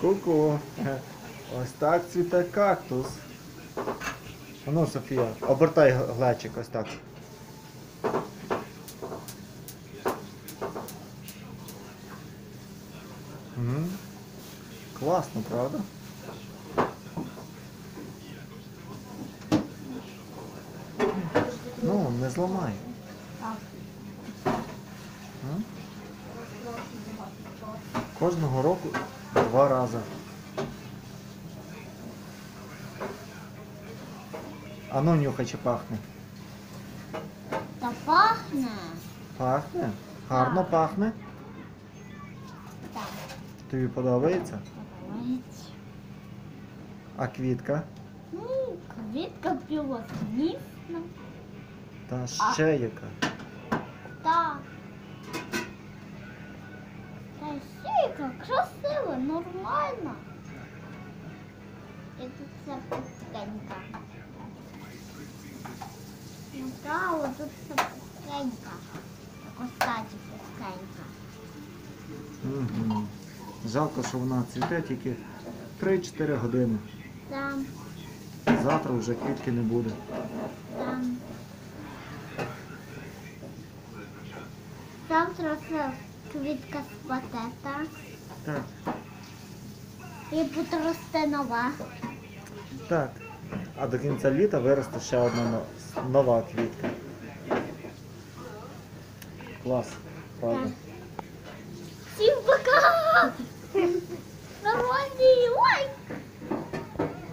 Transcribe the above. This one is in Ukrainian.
Ку-ку. Ось так цвіте кактус. А Ну, Софія, обертай глечик ось так. Класно, правда? Ну, не зламай. Кожного року два рази. А ну нюхай, чи пахне. Та пахне. Пахне? Гарно пахне? Так, Тобі подобається? подобається. А квітка? Ну, квітка білосніжна. Та ще яка. Яка красива, нормальна. І тут все пустенька. Ну так, тут все пустенька. Так остаті пустенька. Угу. Жалко, що вона цвіте тільки 3-4 години. Там, Завтра вже квітки не буде. там. Завтра це квітка з патета. Так, І потросте нова. так. А до кінця літа виросте ще одна нова квітка. Клас, правда? Всім пока!